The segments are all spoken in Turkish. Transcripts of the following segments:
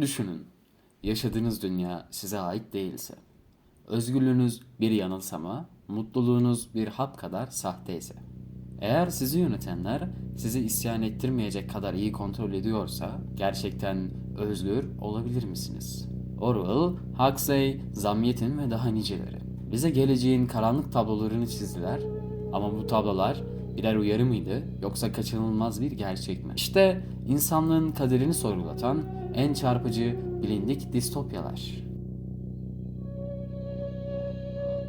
Düşünün. Yaşadığınız dünya size ait değilse. Özgürlüğünüz bir yanılsama, mutluluğunuz bir hap kadar sahteyse. Eğer sizi yönetenler sizi isyan ettirmeyecek kadar iyi kontrol ediyorsa gerçekten özgür olabilir misiniz? Orwell, Huxley, Zamyatin ve daha niceleri. Bize geleceğin karanlık tablolarını çizdiler ama bu tablolar birer uyarı mıydı yoksa kaçınılmaz bir gerçek mi? İşte insanlığın kaderini sorgulatan en çarpıcı bilindik distopyalar.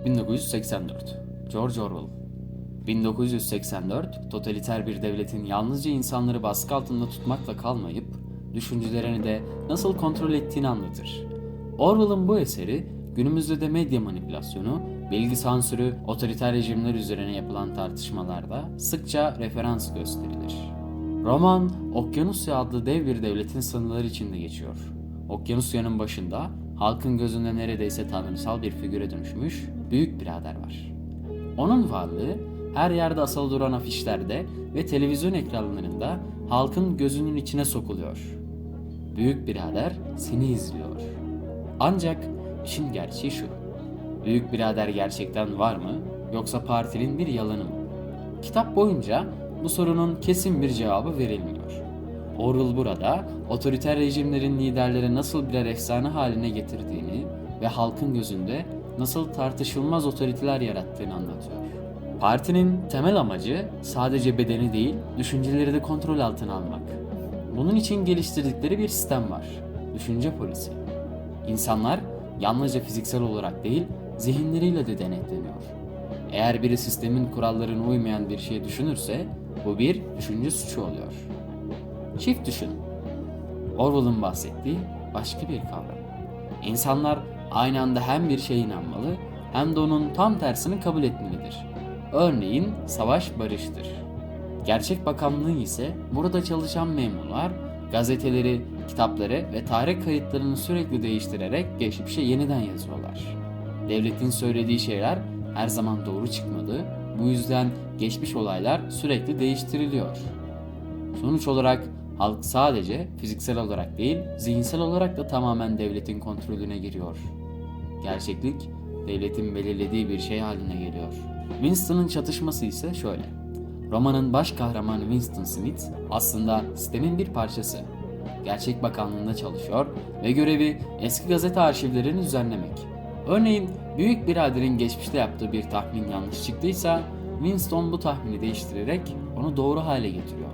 1984 George Orwell 1984 totaliter bir devletin yalnızca insanları baskı altında tutmakla kalmayıp düşüncelerini de nasıl kontrol ettiğini anlatır. Orwell'ın bu eseri günümüzde de medya manipülasyonu, bilgi sansürü, otoriter rejimler üzerine yapılan tartışmalarda sıkça referans gösterilir. Roman, Okyanusya adlı dev bir devletin sınırları içinde geçiyor. Okyanusya'nın başında halkın gözünde neredeyse tanrısal bir figüre dönüşmüş büyük birader var. Onun varlığı her yerde asılı duran afişlerde ve televizyon ekranlarında halkın gözünün içine sokuluyor. Büyük birader seni izliyor. Ancak işin gerçeği şu. Büyük birader gerçekten var mı yoksa partinin bir yalanı mı? Kitap boyunca bu sorunun kesin bir cevabı verilmiyor. Orwell burada otoriter rejimlerin liderleri nasıl birer efsane haline getirdiğini ve halkın gözünde nasıl tartışılmaz otoriteler yarattığını anlatıyor. Partinin temel amacı sadece bedeni değil, düşünceleri de kontrol altına almak. Bunun için geliştirdikleri bir sistem var. Düşünce polisi. İnsanlar yalnızca fiziksel olarak değil, zihinleriyle de denetleniyor. Eğer biri sistemin kurallarına uymayan bir şey düşünürse, bu bir düşünce suçu oluyor. Çift düşün. Orwell'ın bahsettiği başka bir kavram. İnsanlar aynı anda hem bir şeye inanmalı hem de onun tam tersini kabul etmelidir. Örneğin savaş barıştır. Gerçek bakanlığı ise burada çalışan memurlar gazeteleri, kitapları ve tarih kayıtlarını sürekli değiştirerek geçmişe yeniden yazıyorlar. Devletin söylediği şeyler her zaman doğru çıkmadı. Bu yüzden geçmiş olaylar sürekli değiştiriliyor. Sonuç olarak halk sadece fiziksel olarak değil, zihinsel olarak da tamamen devletin kontrolüne giriyor. Gerçeklik devletin belirlediği bir şey haline geliyor. Winston'ın çatışması ise şöyle. Romanın baş kahramanı Winston Smith aslında sistemin bir parçası. Gerçek bakanlığında çalışıyor ve görevi eski gazete arşivlerini düzenlemek. Örneğin büyük biraderin geçmişte yaptığı bir tahmin yanlış çıktıysa Winston bu tahmini değiştirerek onu doğru hale getiriyor.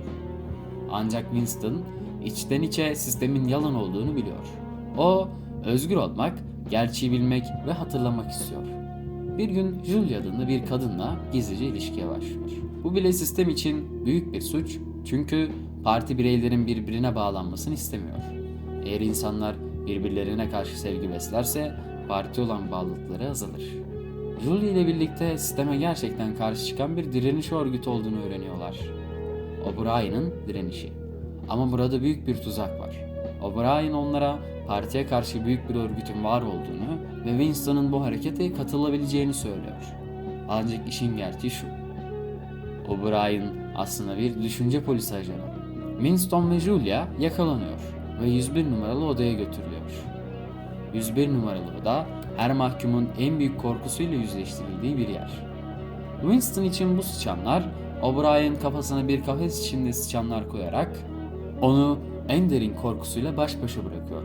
Ancak Winston içten içe sistemin yalan olduğunu biliyor. O özgür olmak, gerçeği bilmek ve hatırlamak istiyor. Bir gün Julia adında bir kadınla gizlice ilişkiye başlıyor. Bu bile sistem için büyük bir suç çünkü parti bireylerin birbirine bağlanmasını istemiyor. Eğer insanlar birbirlerine karşı sevgi beslerse parti olan bağlılıkları azalır. Julie ile birlikte sisteme gerçekten karşı çıkan bir direniş örgütü olduğunu öğreniyorlar. O'Brien'in direnişi. Ama burada büyük bir tuzak var. O'Brien onlara partiye karşı büyük bir örgütün var olduğunu ve Winston'ın bu harekete katılabileceğini söylüyor. Ancak işin gerçeği şu. O'Brien aslında bir düşünce polisi ajanı. Winston ve Julia yakalanıyor ve 101 numaralı odaya götürülüyor. 101 numaralı oda her mahkumun en büyük korkusuyla yüzleştirildiği bir yer. Winston için bu sıçanlar O'Brien kafasına bir kafes içinde sıçanlar koyarak onu en derin korkusuyla baş başa bırakıyor.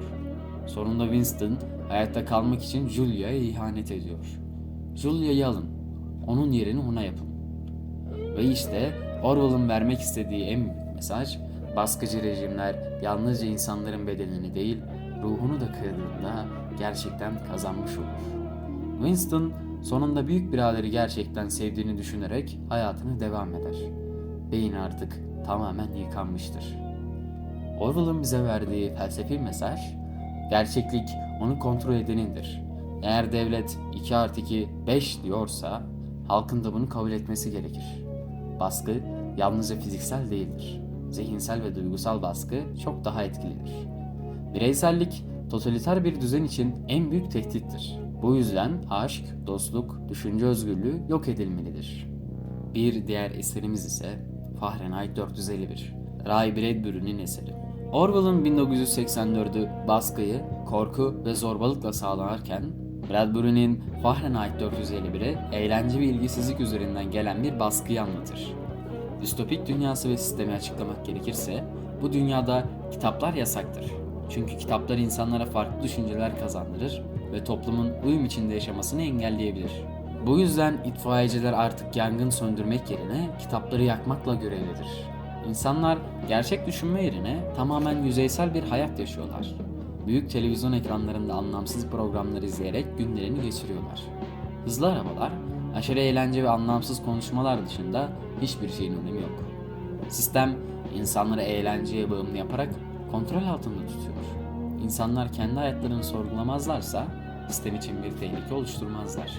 Sonunda Winston hayatta kalmak için Julia'ya ihanet ediyor. Julia'yı alın, onun yerini ona yapın. Ve işte Orwell'ın vermek istediği en büyük mesaj, baskıcı rejimler yalnızca insanların bedenini değil, ruhunu da kırdığında gerçekten kazanmış olur. Winston sonunda büyük biraderi gerçekten sevdiğini düşünerek hayatını devam eder. Beyin artık tamamen yıkanmıştır. Orwell'ın bize verdiği felsefi mesaj, gerçeklik onu kontrol edenindir. Eğer devlet 2 artı 2 5 diyorsa halkın da bunu kabul etmesi gerekir. Baskı yalnızca fiziksel değildir. Zihinsel ve duygusal baskı çok daha etkilidir. Bireysellik totaliter bir düzen için en büyük tehdittir. Bu yüzden aşk, dostluk, düşünce özgürlüğü yok edilmelidir. Bir diğer eserimiz ise Fahrenheit 451. Ray Bradbury'nin eseri. Orwell'ın 1984'ü baskıyı, korku ve zorbalıkla sağlanırken, Bradbury'nin Fahrenheit 451'i eğlence ve ilgisizlik üzerinden gelen bir baskıyı anlatır. Distopik dünyası ve sistemi açıklamak gerekirse, bu dünyada kitaplar yasaktır. Çünkü kitaplar insanlara farklı düşünceler kazandırır ve toplumun uyum içinde yaşamasını engelleyebilir. Bu yüzden itfaiyeciler artık yangın söndürmek yerine kitapları yakmakla görevlidir. İnsanlar gerçek düşünme yerine tamamen yüzeysel bir hayat yaşıyorlar. Büyük televizyon ekranlarında anlamsız programlar izleyerek günlerini geçiriyorlar. Hızlı arabalar, aşırı eğlence ve anlamsız konuşmalar dışında hiçbir şeyin önemi yok. Sistem insanları eğlenceye bağımlı yaparak kontrol altında tutuyor. İnsanlar kendi hayatlarını sorgulamazlarsa sistem için bir tehlike oluşturmazlar.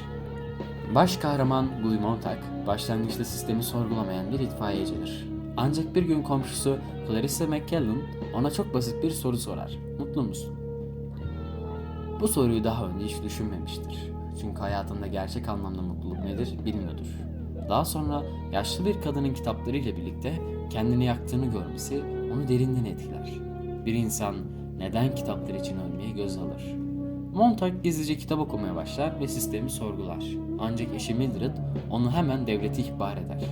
Baş kahraman Guy Montag, başlangıçta sistemi sorgulamayan bir itfaiyecidir. Ancak bir gün komşusu Clarissa McCallum ona çok basit bir soru sorar. Mutlu musun? Bu soruyu daha önce hiç düşünmemiştir. Çünkü hayatında gerçek anlamda mutluluk nedir bilmiyordur. Daha sonra yaşlı bir kadının kitaplarıyla birlikte kendini yaktığını görmesi onu derinden etkiler. Bir insan neden kitaplar için ölmeye göz alır? Montag gizlice kitap okumaya başlar ve sistemi sorgular. Ancak eşi Mildred onu hemen devlete ihbar eder.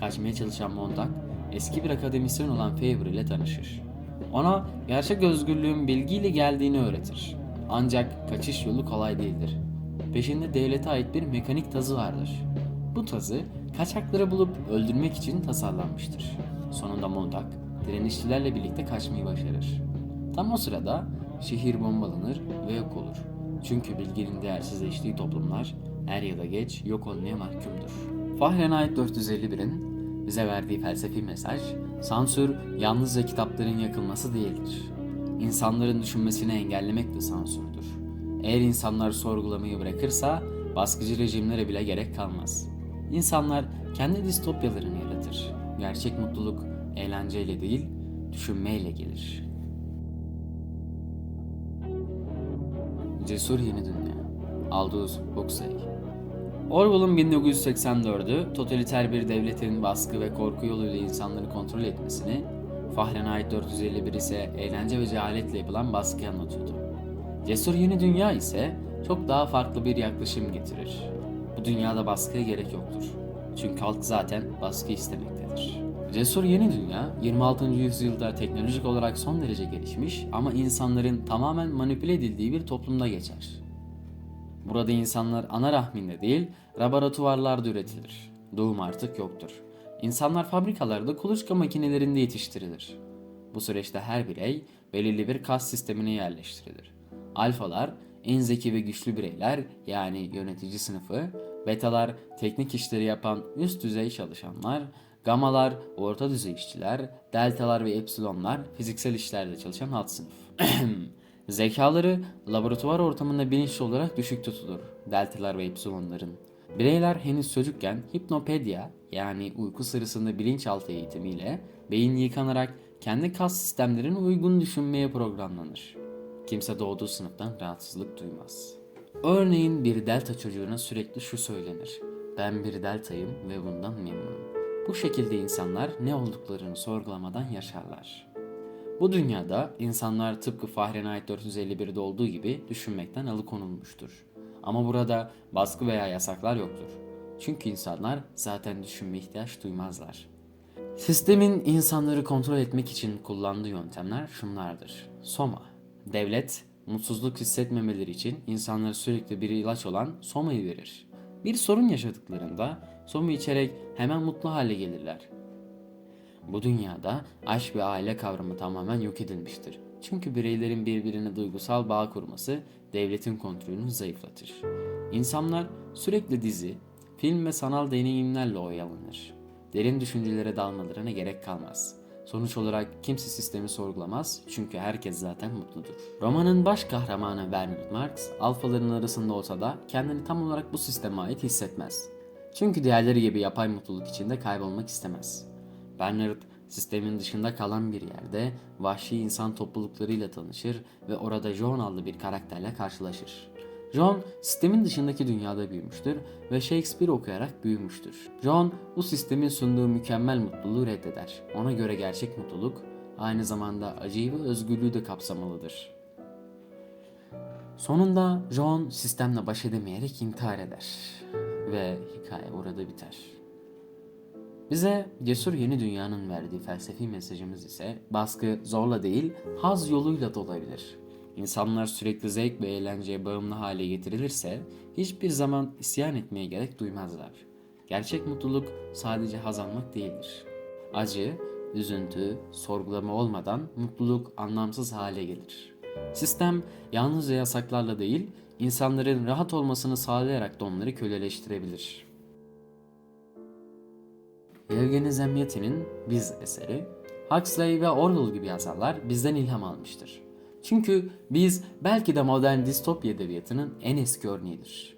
Kaçmaya çalışan Montag, eski bir akademisyen olan Faber ile tanışır. Ona gerçek özgürlüğün bilgiyle geldiğini öğretir. Ancak kaçış yolu kolay değildir. Peşinde devlete ait bir mekanik tazı vardır. Bu tazı kaçakları bulup öldürmek için tasarlanmıştır. Sonunda Montag direnişçilerle birlikte kaçmayı başarır. Tam o sırada şehir bombalanır ve yok olur. Çünkü bilginin değersizleştiği toplumlar er ya da geç yok olmaya mahkumdur. Fahrenheit 451'in bize verdiği felsefi mesaj, sansür yalnızca kitapların yakılması değildir. İnsanların düşünmesini engellemek de sansürdür. Eğer insanlar sorgulamayı bırakırsa baskıcı rejimlere bile gerek kalmaz. İnsanlar kendi distopyalarını yaratır. Gerçek mutluluk eğlenceyle değil, düşünmeyle gelir. Cesur Yeni Dünya Aldous Huxley Orwell'ın 1984'ü totaliter bir devletin baskı ve korku yoluyla insanları kontrol etmesini, Fahrenheit 451 ise eğlence ve cehaletle yapılan baskıyı anlatıyordu. Cesur Yeni Dünya ise çok daha farklı bir yaklaşım getirir. Bu dünyada baskıya gerek yoktur. Çünkü halk zaten baskı istemektedir. Cesur Yeni Dünya, 26. yüzyılda teknolojik olarak son derece gelişmiş ama insanların tamamen manipüle edildiği bir toplumda geçer. Burada insanlar ana rahminde değil, laboratuvarlarda üretilir. Doğum artık yoktur. İnsanlar fabrikalarda kuluçka makinelerinde yetiştirilir. Bu süreçte her birey belirli bir kas sistemine yerleştirilir. Alfalar en zeki ve güçlü bireyler yani yönetici sınıfı, betalar teknik işleri yapan üst düzey çalışanlar, gamalar orta düzey işçiler, deltalar ve epsilonlar fiziksel işlerde çalışan alt sınıf. Zekaları laboratuvar ortamında bilinçli olarak düşük tutulur. Deltalar ve epsilonların. Bireyler henüz çocukken hipnopedya yani uyku sırasında bilinçaltı eğitimiyle beyin yıkanarak kendi kas sistemlerine uygun düşünmeye programlanır. Kimse doğduğu sınıftan rahatsızlık duymaz. Örneğin bir delta çocuğuna sürekli şu söylenir. Ben bir deltayım ve bundan memnunum. Bu şekilde insanlar ne olduklarını sorgulamadan yaşarlar. Bu dünyada insanlar tıpkı Fahrenheit 451'de olduğu gibi düşünmekten alıkonulmuştur. Ama burada baskı veya yasaklar yoktur. Çünkü insanlar zaten düşünme ihtiyaç duymazlar. Sistemin insanları kontrol etmek için kullandığı yöntemler şunlardır. Soma. Devlet, mutsuzluk hissetmemeleri için insanlara sürekli bir ilaç olan Soma'yı verir. Bir sorun yaşadıklarında Soma içerek hemen mutlu hale gelirler. Bu dünyada aşk ve aile kavramı tamamen yok edilmiştir. Çünkü bireylerin birbirine duygusal bağ kurması devletin kontrolünü zayıflatır. İnsanlar sürekli dizi, film ve sanal deneyimlerle oyalanır. Derin düşüncelere dalmalarına gerek kalmaz. Sonuç olarak kimse sistemi sorgulamaz çünkü herkes zaten mutludur. Romanın baş kahramanı Bernard Marx, alfaların arasında olsa da kendini tam olarak bu sisteme ait hissetmez. Çünkü diğerleri gibi yapay mutluluk içinde kaybolmak istemez. Bernard sistemin dışında kalan bir yerde vahşi insan topluluklarıyla tanışır ve orada John adlı bir karakterle karşılaşır. John sistemin dışındaki dünyada büyümüştür ve Shakespeare okuyarak büyümüştür. John bu sistemin sunduğu mükemmel mutluluğu reddeder. Ona göre gerçek mutluluk aynı zamanda acıyı ve özgürlüğü de kapsamalıdır. Sonunda John sistemle baş edemeyerek intihar eder ve hikaye burada biter. Bize cesur yeni dünyanın verdiği felsefi mesajımız ise baskı zorla değil haz yoluyla da olabilir. İnsanlar sürekli zevk ve eğlenceye bağımlı hale getirilirse hiçbir zaman isyan etmeye gerek duymazlar. Gerçek mutluluk sadece haz almak değildir. Acı, üzüntü, sorgulama olmadan mutluluk anlamsız hale gelir. Sistem yalnızca yasaklarla değil, insanların rahat olmasını sağlayarak da onları köleleştirebilir. Yevgeni Zemyatin'in Biz eseri, Huxley ve Orwell gibi yazarlar bizden ilham almıştır. Çünkü biz belki de modern distopya edebiyatının en eski örneğidir.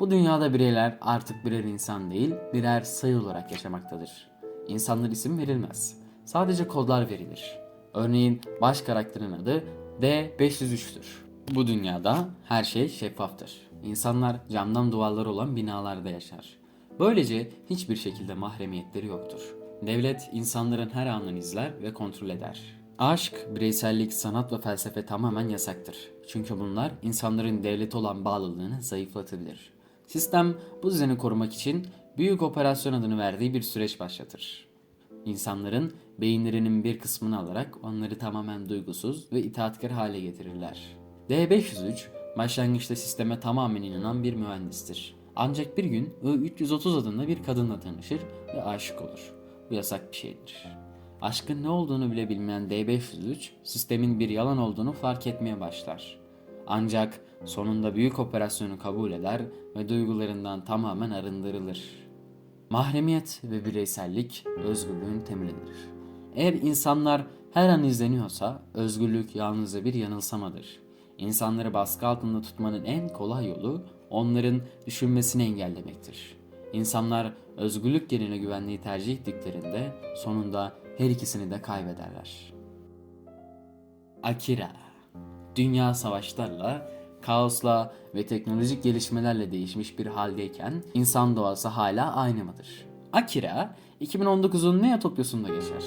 Bu dünyada bireyler artık birer insan değil, birer sayı olarak yaşamaktadır. İnsanlar isim verilmez. Sadece kodlar verilir. Örneğin baş karakterin adı D503'tür. Bu dünyada her şey şeffaftır. İnsanlar camdan duvarları olan binalarda yaşar. Böylece hiçbir şekilde mahremiyetleri yoktur. Devlet insanların her anını izler ve kontrol eder. Aşk, bireysellik, sanat ve felsefe tamamen yasaktır. Çünkü bunlar insanların devlete olan bağlılığını zayıflatabilir. Sistem bu düzeni korumak için büyük operasyon adını verdiği bir süreç başlatır. İnsanların beyinlerinin bir kısmını alarak onları tamamen duygusuz ve itaatkar hale getirirler. D503 başlangıçta sisteme tamamen inanan bir mühendistir. Ancak bir gün I-330 adında bir kadınla tanışır ve aşık olur. Bu yasak bir şeydir. Aşkın ne olduğunu bile bilmeyen D503 sistemin bir yalan olduğunu fark etmeye başlar. Ancak sonunda büyük operasyonu kabul eder ve duygularından tamamen arındırılır. Mahremiyet ve bireysellik özgürlüğün temelidir. Eğer insanlar her an izleniyorsa özgürlük yalnızca bir yanılsamadır. İnsanları baskı altında tutmanın en kolay yolu onların düşünmesini engellemektir. İnsanlar özgürlük yerine güvenliği tercih ettiklerinde sonunda her ikisini de kaybederler. Akira Dünya savaşlarla, kaosla ve teknolojik gelişmelerle değişmiş bir haldeyken insan doğası hala aynı mıdır? Akira 2019'un Neotopya'sında geçer.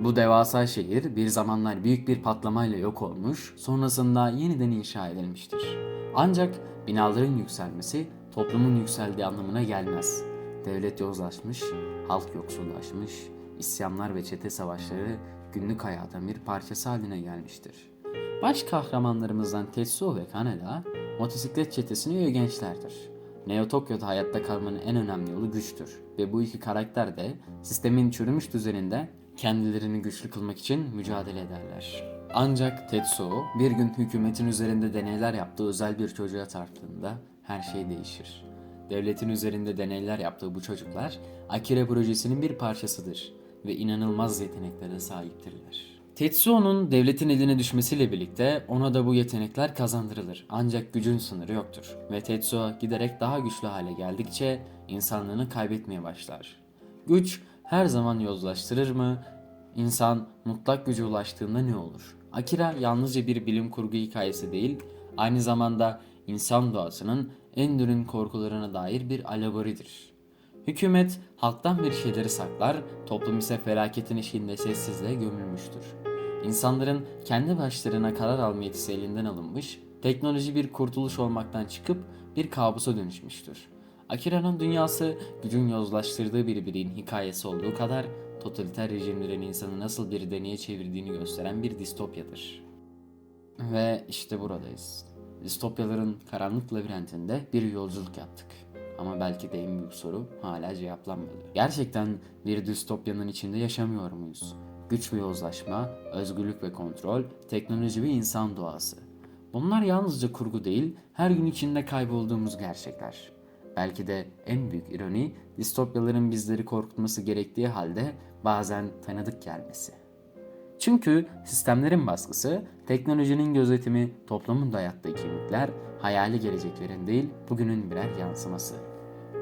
Bu devasa şehir bir zamanlar büyük bir patlamayla yok olmuş, sonrasında yeniden inşa edilmiştir. Ancak binaların yükselmesi toplumun yükseldiği anlamına gelmez. Devlet yozlaşmış, halk yoksullaşmış, isyanlar ve çete savaşları günlük hayatın bir parçası haline gelmiştir. Baş kahramanlarımızdan Tetsuo ve Kaneda motosiklet çetesini üye gençlerdir. Neo Tokyo'da hayatta kalmanın en önemli yolu güçtür ve bu iki karakter de sistemin çürümüş düzeninde kendilerini güçlü kılmak için mücadele ederler. Ancak Tetsuo bir gün hükümetin üzerinde deneyler yaptığı özel bir çocuğa çarptığında her şey değişir. Devletin üzerinde deneyler yaptığı bu çocuklar Akira projesinin bir parçasıdır ve inanılmaz yeteneklere sahiptirler. Tetsuo'nun devletin eline düşmesiyle birlikte ona da bu yetenekler kazandırılır. Ancak gücün sınırı yoktur ve Tetsuo giderek daha güçlü hale geldikçe insanlığını kaybetmeye başlar. Güç her zaman yozlaştırır mı? İnsan mutlak güce ulaştığında ne olur? Akira yalnızca bir bilim kurgu hikayesi değil, aynı zamanda insan doğasının en derin korkularına dair bir alegoridir. Hükümet halktan bir şeyleri saklar, toplum ise felaketin eşiğinde sessizliğe gömülmüştür. İnsanların kendi başlarına karar alma yetisi elinden alınmış, teknoloji bir kurtuluş olmaktan çıkıp bir kabusa dönüşmüştür. Akira'nın dünyası gücün yozlaştırdığı bir bireyin hikayesi olduğu kadar totaliter rejimlerin insanı nasıl bir deneye çevirdiğini gösteren bir distopyadır. Ve işte buradayız. Distopyaların karanlık labirentinde bir yolculuk yaptık. Ama belki de en büyük soru hala cevaplanmadı. Gerçekten bir distopyanın içinde yaşamıyor muyuz? Güç ve yozlaşma, özgürlük ve kontrol, teknoloji ve insan doğası. Bunlar yalnızca kurgu değil, her gün içinde kaybolduğumuz gerçekler. Belki de en büyük ironi distopyaların bizleri korkutması gerektiği halde bazen tanıdık gelmesi. Çünkü sistemlerin baskısı, teknolojinin gözetimi, toplumun dayattığı kimlikler, hayali geleceklerin değil, bugünün birer yansıması.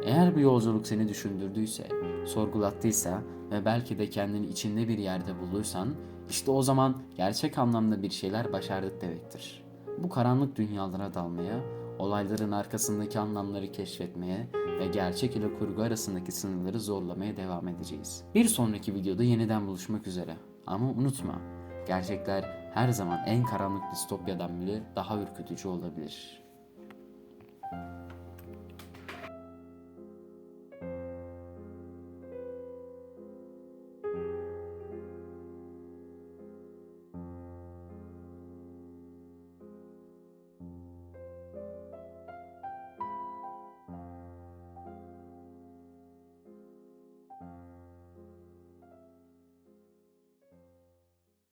Eğer bu yolculuk seni düşündürdüyse, sorgulattıysa ve belki de kendini içinde bir yerde bulduysan, işte o zaman gerçek anlamda bir şeyler başardık demektir. Bu karanlık dünyalara dalmaya, olayların arkasındaki anlamları keşfetmeye ve gerçek ile kurgu arasındaki sınırları zorlamaya devam edeceğiz. Bir sonraki videoda yeniden buluşmak üzere. Ama unutma, gerçekler her zaman en karanlık distopyadan bile daha ürkütücü olabilir.